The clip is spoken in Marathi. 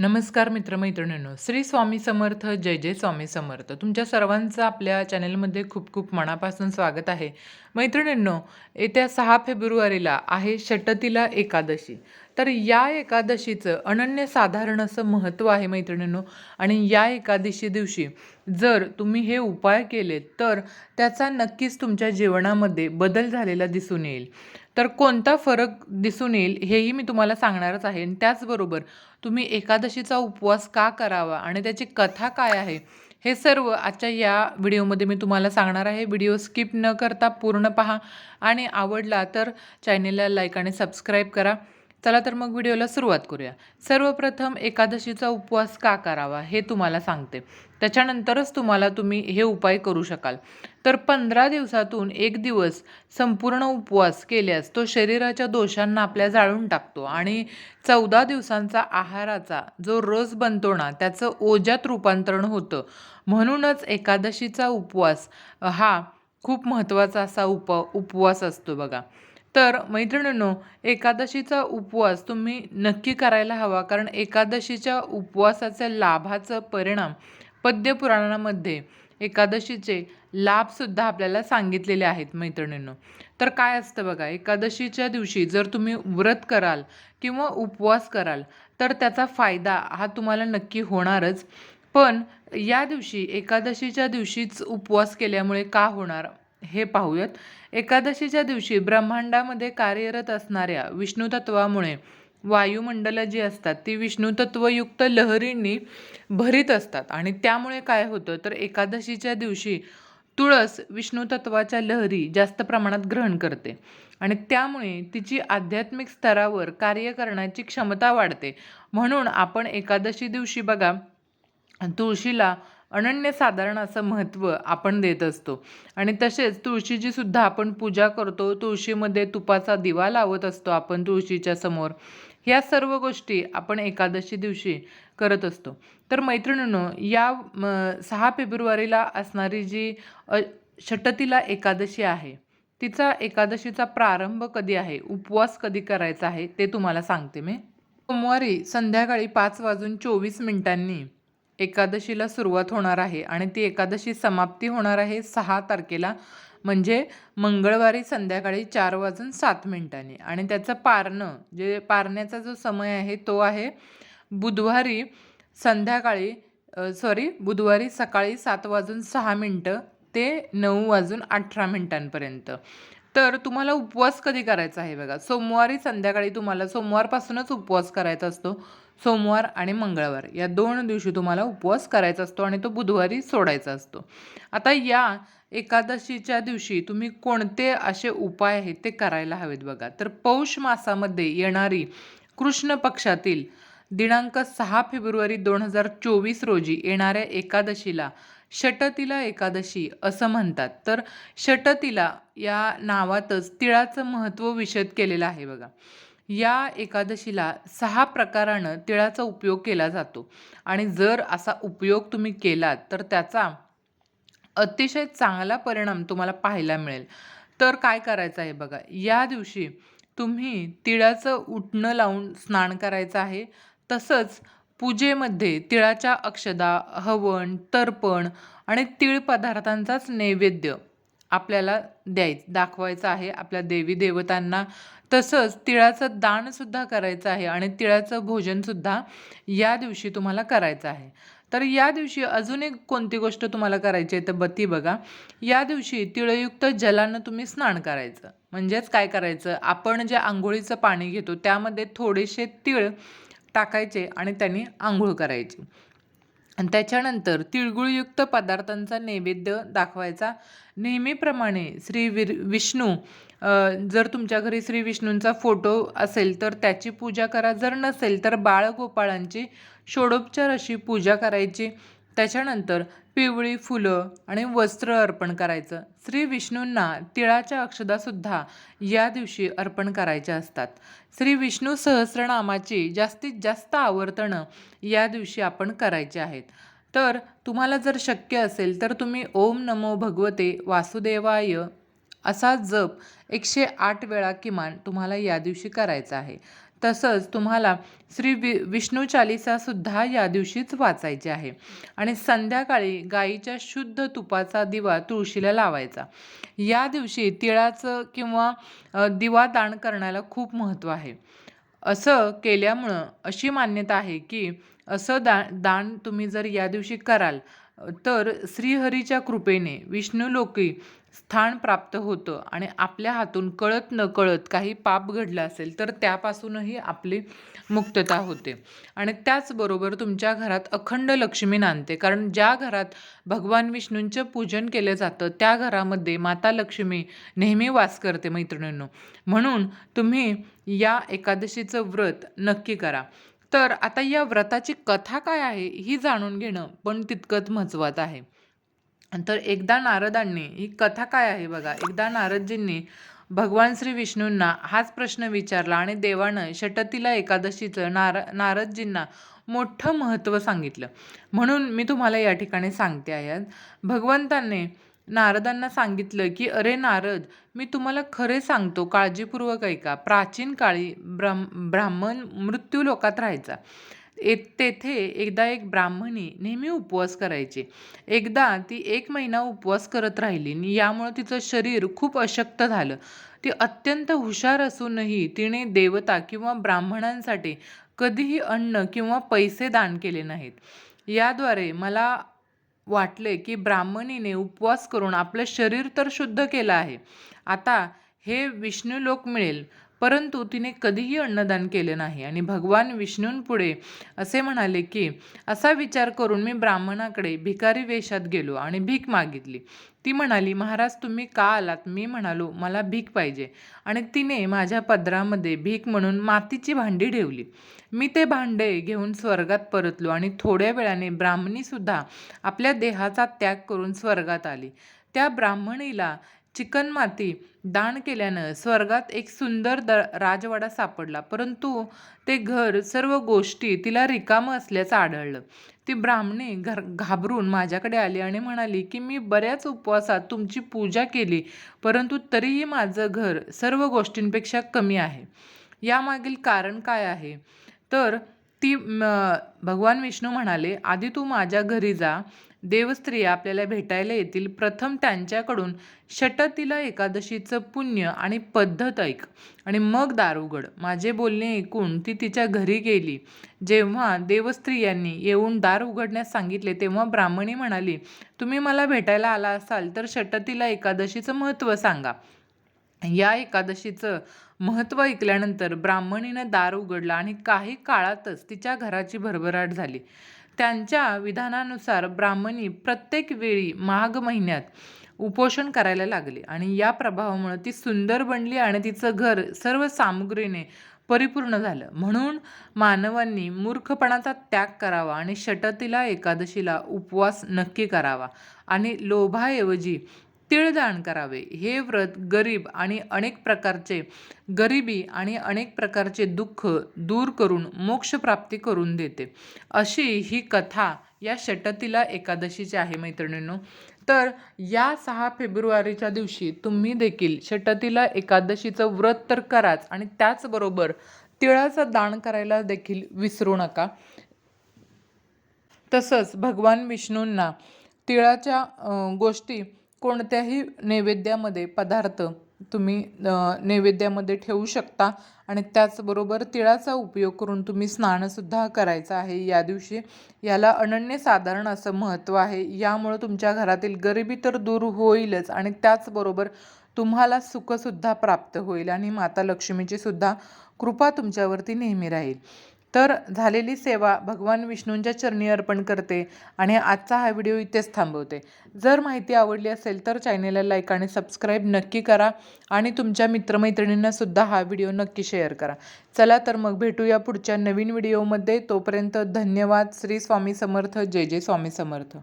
नमस्कार मित्रमैत्रिणींनो श्री स्वामी समर्थ जय जय स्वामी समर्थ. तुमच्या सर्वांचं आपल्या चॅनलमध्ये खूप खूप मनापासून स्वागत आहे. मैत्रिणींनो येत्या सहा फेब्रुवारीला आहे षटतीला एकादशी. तर या एकादशीचं अनन्यसाधारण असं महत्त्व आहे मैत्रिणींनो आणि या एकादशी दिवशी जर तुम्ही हे उपाय केलेत तर त्याचा नक्कीच तुमच्या जीवनामध्ये बदल झालेला दिसून येईल. तर कोणता फरक दिसून येईल हेही मी तुम्हाला सांगणारच आहे. आणि त्याचबरोबर तुम्ही एकादशीचा उपवास का करावा आणि त्याची कथा काय आहे? हे सर्व आजच्या या व्हिडिओमध्ये मी तुम्हाला सांगणार आहे. व्हिडिओ स्किप न करता पूर्ण पहा आणि आवडला तर चॅनेलला लाईक आणि सबस्क्राईब करा. चला तर मग व्हिडिओला सुरुवात करूया. सर्वप्रथम एकादशीचा उपवास का करावा हे तुम्हाला सांगते. त्याच्यानंतरच तुम्हाला तुम्ही हे उपाय करू शकाल. तर पंधरा दिवसातून एक दिवस संपूर्ण उपवास केल्यास तो शरीराच्या दोषांना आपल्या जाळून टाकतो आणि चौदा दिवसांचा आहाराचा जो रस बनतो ना त्याचं ओजात रूपांतरण होतं. म्हणूनच एकादशीचा उपवास हा खूप महत्त्वाचा असा उप उपवास असतो बघा. तर मैत्रिणींनो एकादशीचा उपवास तुम्ही नक्की करायला हवा कारण एकादशीच्या उपवासाच्या लाभाचं परिणाम पद्यपुराणामध्ये एकादशीचे लाभसुद्धा आपल्याला सांगितलेले आहेत मैत्रिणींनो. तर काय असतं बघा एकादशीच्या दिवशी जर तुम्ही व्रत कराल किंवा उपवास कराल तर त्याचा फायदा हा तुम्हाला नक्की होणारच. पण या दिवशी एकादशीच्या दिवशीच उपवास केल्यामुळे का होणार? हे पाहूयात. एकादशीच्या दिवशी ब्रह्मांडामध्ये कार्यरत असणाऱ्या विष्णुतत्वामुळे वायुमंडलं जी असतात ती विष्णुतत्वयुक्त लहरींनी भरीत असतात. आणि त्यामुळे काय होतं? तर एकादशीच्या दिवशी तुळस विष्णुतत्वाच्या लहरी जास्त प्रमाणात ग्रहण करते. आणि त्यामुळे तिची आध्यात्मिक स्तरावर कार्य करण्याची क्षमता वाढते. म्हणून आपण एकादशी दिवशी बघा तुळशीला अनन्यसाधारण असं महत्त्व आपण देत असतो. आणि तसेच तुळशीची सुद्धा आपण पूजा करतो तुळशीमध्ये तुपाचा दिवा लावत असतो आपण तुळशीच्या समोर. ह्या सर्व गोष्टी आपण एकादशी दिवशी करत असतो. तर मैत्रिणींनो या सहा फेब्रुवारीला असणारी जी षटतीला एकादशी आहे तिचा एकादशीचा प्रारंभ कधी आहे उपवास कधी करायचा आहे ते तुम्हाला सांगते मी. सोमवारी संध्याकाळी पाच वाजून चोवीस मिनिटांनी एकादशीला सुरुवात होणार आहे आणि ती एकादशी समाप्ती होणार आहे सहा तारखेला म्हणजे मंगळवारी संध्याकाळी चार वाजून सात मिनिटांनी. आणि त्याचं पारणं जे पारण्याचा जो समय आहे तो आहे बुधवारी संध्याकाळी सॉरी बुधवारी सकाळी सात वाजून सहा मिनटं ते नऊ वाजून अठरा मिनटांपर्यंत. तर तुम्हाला उपवास कधी करायचा आहे बघा? सोमवारी संध्याकाळी तुम्हाला सोमवारपासूनच उपवास करायचा असतो. सोमवार आणि मंगळवार. या दोन दिवशी तुम्हाला उपवास करायचा असतो आणि तो बुधवारी सोडायचा असतो. आता या एकादशीच्या दिवशी तुम्ही कोणते असे उपाय आहेत ते करायला हवेत बघा. तर पौष मासामध्ये येणारी कृष्ण पक्षातील दिनांक सहा फेब्रुवारी दोन हजार चोवीस रोजी येणाऱ्या एकादशीला षटतिला एकादशी असं म्हणतात. तर षटतीला या नावातच तिळाचं महत्त्व विशद केलेलं आहे बघा. या एकादशीला सहा प्रकारानं तिळाचा उपयोग केला जातो. आणि जर असा उपयोग तुम्ही केलात तर त्याचा अतिशय चांगला परिणाम तुम्हाला पाहायला मिळेल. तर काय करायचं आहे बघा या दिवशी तुम्ही तिळाचं उठणं लावून स्नान करायचं आहे. तसंच पूजेमध्ये तिळाच्या अक्षदा हवन तर्पण आणि तीळ पदार्थांचाच नैवेद्य आपल्याला द्याय दाखवायचं आहे. आपल्या देवी देवतांना तसंच तिळाचं दानसुद्धा करायचं आहे आणि तिळाचं भोजनसुद्धा या दिवशी तुम्हाला करायचं आहे. तर या दिवशी अजून एक कोणती गोष्ट तुम्हाला करायची आहे तर बत्ती बघा. या दिवशी तिळयुक्त जलानं तुम्ही स्नान करायचं. म्हणजेच काय करायचं? आपण जे आंघोळीचं पाणी घेतो त्यामध्ये थोडेसे तिळ टाकायचे आणि त्यांनी आंघोळ करायची. आणि त्याच्यानंतर तिळगुळयुक्त पदार्थांचा नैवेद्य दाखवायचा. नेहमीप्रमाणे श्री विर विष्णू जर तुमच्या घरी श्री विष्णूंचा फोटो असेल तर त्याची पूजा करा. जर नसेल तर बाळगोपाळांची षोडोपचार अशी पूजा करायची. त्याच्यानंतर पिवळी फुलं आणि वस्त्र अर्पण करायचं. श्री विष्णूंना तिळाच्या अक्षदासुद्धा या दिवशी अर्पण करायच्या असतात. श्री विष्णू सहस्रनामाची जास्तीत जास्त आवर्तनं या दिवशी आपण करायचे आहेत. तर तुम्हाला जर शक्य असेल तर तुम्ही ओम नमो भगवते वासुदेवाय असा जप एकशे आठ वेळा किमान तुम्हाला या दिवशी करायचा आहे. तसंच तुम्हाला श्री वि विष्णू चालिसासुद्धा या दिवशीच वाचायची आहे. आणि संध्याकाळी गाईच्या शुद्ध तुपाचा दिवा तुळशीला लावायचा. या दिवशी तिळाचं किंवा दिवा दान करण्याला खूप महत्त्व आहे. असं केल्यामुळं अशी मान्यता आहे की असं दा दान तुम्ही जर या दिवशी कराल तर श्रीहरीच्या कृपेने विष्णुलोकी स्थान प्राप्त होतं आणि आपल्या हातून कळत नकळत काही पाप घडलं असेल तर त्यापासूनही आपली मुक्तता होते. आणि त्याचबरोबर तुमच्या घरात अखंड लक्ष्मी नांदते. कारण ज्या घरात भगवान विष्णूंचं पूजन केलं जातं त्या घरामध्ये माता लक्ष्मी नेहमी वास करते मैत्रिणींनो. म्हणून तुम्ही या एकादशीचं व्रत नक्की करा. तर आता या व्रताची कथा काय आहे ही जाणून घेणं पण तितकंच महत्त्वाचं आहे. तर एकदा नारदांनी ही कथा काय आहे बघा? एकदा नारदजींनी भगवान श्री विष्णूंना हाच प्रश्न विचारला आणि देवानं षटतीला एकादशीचं नार नारदजींना मोठं महत्त्व सांगितलं. म्हणून मी तुम्हाला या ठिकाणी सांगते आहे भगवंतांनी नारदांना सांगितलं की अरे नारद मी तुम्हाला खरे सांगतो काळजीपूर्वक ऐका. प्राचीन काळी ब्रह्म ब्राह्मण मृत्यू लोकात राहायचा. ए तेथे एकदा एक ब्राह्मणी नेहमी उपवास करायची. एकदा ती एक महिना उपवास करत राहिली आणि यामुळं तिचं शरीर खूप अशक्त झालं. ती अत्यंत हुशार असूनही तिने देवता किंवा ब्राह्मणांसाठी कधीही अन्न किंवा पैसे दान केले नाहीत. याद्वारे मला वाटले की ब्राह्मणीने उपवास करून आपलं शरीर तर शुद्ध केलं आहे. आता हे विष्णू लोक मिळेल. परंतु तिने कधीही अन्नदान केले नाही. आणि भगवान विष्णूंपुढे असे म्हणाले की असा विचार करून मी ब्राह्मणाकडे भिकारी वेशात गेलो आणि भीक मागितली. ती म्हणाली महाराज तुम्ही का आलात? मी म्हणालो मला भीक पाहिजे. आणि तिने माझ्या पदरामध्ये भीक म्हणून मातीची भांडी ठेवली. मी ते भांडे घेऊन स्वर्गात परतलो आणि थोड्या वेळाने ब्राह्मणीसुद्धा आपल्या देहाचा त्याग करून स्वर्गात आली. त्या ब्राह्मणीला चिकणमाती दान केल्यानं स्वर्गात एक सुंदर द राजवाडा सापडला. परंतु ते घर सर्व गोष्टी तिला रिकामं असल्याचं आढळलं. ती ब्राह्मणी घर घाबरून माझ्याकडे आली आणि म्हणाली की मी बऱ्याच उपवासात तुमची पूजा केली परंतु तरीही माझं घर सर्व गोष्टींपेक्षा कमी आहे. यामागील कारण काय आहे? तर ती भगवान विष्णू म्हणाले आधी तू माझ्या घरी जा. देवस्त्रिया आपल्याला भेटायला येतील. प्रथम त्यांच्याकडून षटतीला एकादशीचं पुण्य आणि पद्धत ऐक आणि मग दार उघड. माझे बोलणे ऐकून ती तिच्या घरी गेली. जेव्हा देवस्त्रियांनी येऊन दार उघडण्यास सांगितले तेव्हा ब्राह्मणी म्हणाली तुम्ही मला भेटायला आला असाल तर षटतीला एकादशीचं महत्त्व सांगा. या एकादशीचं महत्त्व ऐकल्यानंतर ब्राह्मणीनं दार उघडलं आणि काही काळातच तिच्या घराची भरभराट झाली. त्यांच्या विधानानुसार ब्राह्मणी प्रत्येक वेळी माघ महिन्यात उपोषण करायला लागली आणि या प्रभावामुळे ती सुंदर बनली आणि तिचं घर सर्व सामुग्रीने परिपूर्ण झालं. म्हणून मानवांनी मूर्खपणाचा त्याग करावा आणि षटतीला एकादशीला उपवास नक्की करावा आणि लोभाऐवजी तिळदान करावे. हे व्रत गरीब आणि अनेक प्रकारचे गरिबी आणि अनेक प्रकारचे दुःख दूर करून मोक्षप्राप्ती करून देते. अशी ही कथा या षटतीला एकादशीची आहे मैत्रिणींनो. तर या सहा फेब्रुवारीच्या दिवशी तुम्ही देखील षटतीला एकादशीचं व्रत तर कराच आणि त्याचबरोबर तिळाचं दान करायला देखील विसरू नका. तसंच भगवान विष्णूंना तिळाच्या गोष्टी कोणत्याही नैवेद्यामध्ये पदार्थ तुम्ही नैवेद्यामध्ये ठेवू शकता आणि त्याचबरोबर तिळाचा उपयोग करून तुम्ही स्नानसुद्धा करायचं आहे या दिवशी. याला अनन्यसाधारण असं महत्त्व आहे. यामुळं तुमच्या घरातील गरिबी तर दूर होईलच आणि त्याचबरोबर तुम्हाला सुखसुद्धा प्राप्त होईल आणि माता लक्ष्मीची सुद्धा कृपा तुमच्यावरती नेहमी राहील. तर झालेली सेवा भगवान विष्णूंच्या चरणी अर्पण करते आणि आजचा हा व्हिडिओ इथेच थांबवते. जर माहिती आवडली असेल तर चॅनेलला लाईक आणि सबस्क्राईब नक्की करा आणि तुमच्या मित्रमैत्रिणींनासुद्धा हा व्हिडिओ नक्की शेअर करा. चला तर मग भेटूया पुढच्या नवीन व्हिडिओमध्ये. तोपर्यंत धन्यवाद. श्री स्वामी समर्थ. जय जय स्वामी समर्थ.